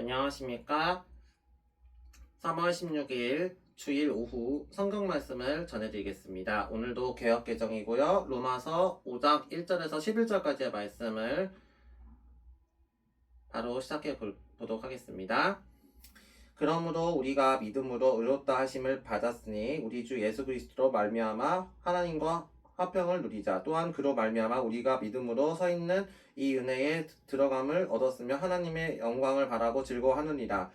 안녕하십니까. 3월 16일 주일 오후 성경 말씀을 전해드리겠습니다. 오늘도 개혁 개정이고요. 로마서 5장 1절에서 11절까지의 말씀을 바로 시작해 볼- 보도록 하겠습니다. 그러므로 우리가 믿음으로 의롭다 하심을 받았으니 우리 주 예수 그리스도로 말미암아 하나님과 화평을 누리자. 또한 그로 말미암아 우리가 믿음으로 서 있는 이 은혜에 들어감을 얻었으며 하나님의 영광을 바라고 즐거워하느니라.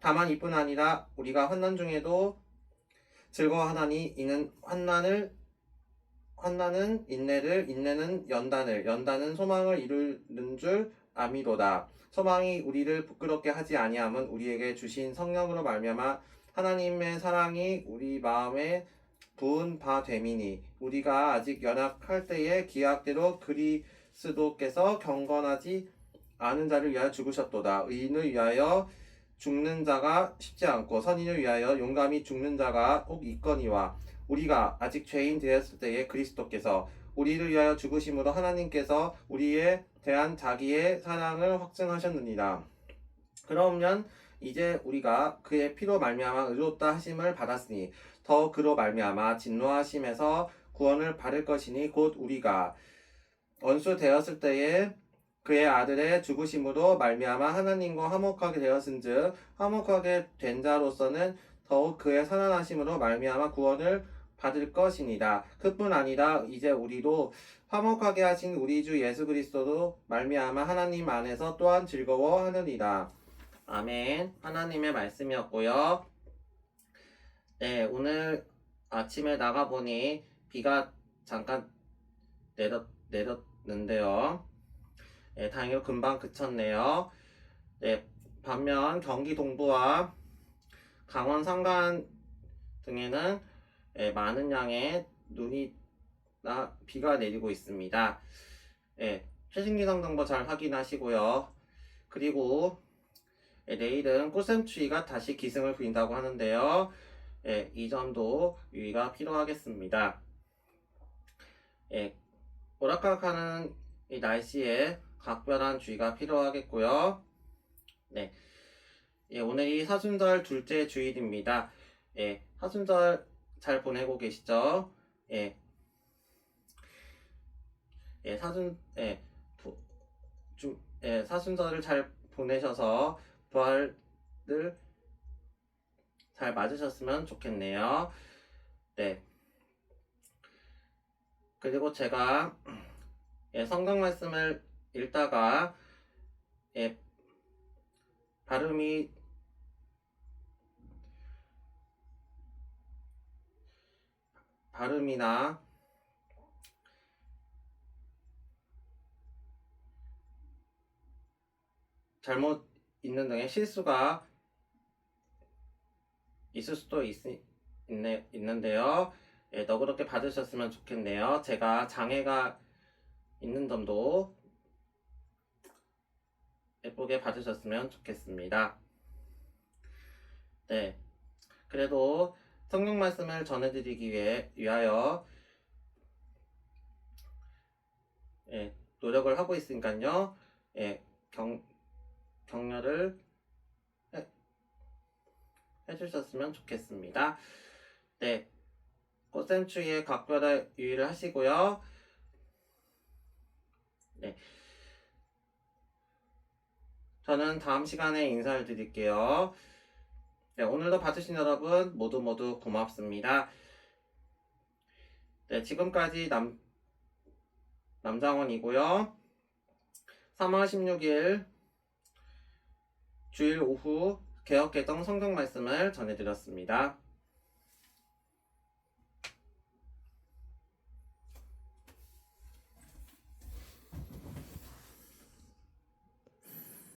다만 이뿐 아니라 우리가 환난 중에도 즐거워하나니 이는 환난을 환난은 인내를 인내는 연단을 연단은 소망을 이루는 줄 아미로다. 소망이 우리를 부끄럽게 하지 아니함은 우리에게 주신 성령으로 말미암아 하나님의 사랑이 우리 마음에 부은 바 됨이니 우리가 아직 연약할 때에 기약대로 그리스도께서 경건하지 않은 자를 위하여 죽으셨도다. 의인을 위하여 죽는 자가 쉽지 않고 선인을 위하여 용감히 죽는 자가 꼭 있거니와 우리가 아직 죄인 되었을 때에 그리스도께서 우리를 위하여 죽으심으로 하나님께서 우리에 대한 자기의 사랑을 확증하셨느니라. 그러면 이제 우리가 그의 피로 말미암아 의롭다 하심을 받았으니 더 그로 말미암아 진노하심에서 구원을 받을 것이니 곧 우리가 원수 되었을 때에 그의 아들의 죽으심으로 말미암아 하나님과 화목하게 되었은즉 화목하게 된 자로서는 더욱 그의 살아나심으로 말미암아 구원을 받을 것이니라. 그뿐 아니라 이제 우리도 화목하게 하신 우리 주 예수 그리스도로 말미암아 하나님 안에서 또한 즐거워하느니라. 아멘. 하나님의 말씀이었고요. 네, 오늘 아침에 나가보니 비가 잠깐 내렸, 내렸는데요. 네, 다행히도 금방 그쳤네요. 네, 반면 경기 동부와 강원 산간 등에는 네, 많은 양의 눈이 나 비가 내리고 있습니다. 네, 최신 기상 정보 잘 확인하시고요. 그리고 네, 내일은 꽃샘추위가 다시 기승을 부린다고 하는데요. 예, 이 점도 유의가 필요하겠습니다. 예, 오락가락하는 이 날씨에 각별한 주의가 필요하겠고요. 네, 예, 오늘이 사순절 둘째 주일입니다. 예, 사순절 잘 보내고 계시죠? 예, 예, 사순, 예, 부, 좀, 예, 사순절을 잘 보내셔서 부활을 잘 맞으셨으면 좋겠네요. 네. 그리고 제가 예, 성경 말씀을 읽다가 예, 발음이 발음이나 잘못 있는 등의 실수가 있을 수도 있, 있네, 있는데요. 예, 너그럽게 받으셨으면 좋겠네요. 제가 장애가 있는 점도 예쁘게 받으셨으면 좋겠습니다. 네. 그래도 성경 말씀을 전해드리기 위해, 위하여 예, 노력을 하고 있으니까요. 예, 경, 격려를 해주셨으면 좋겠습니다. 네. 꽃샘추위에 각별한 유의를 하시고요. 네. 저는 다음 시간에 인사를 드릴게요. 네, 오늘도 봐주신 여러분 모두 모두 고맙습니다. 네, 지금까지 남, 남장원이고요. 3월 16일 주일 오후 개혁개정 성경 말씀을 전해드렸습니다.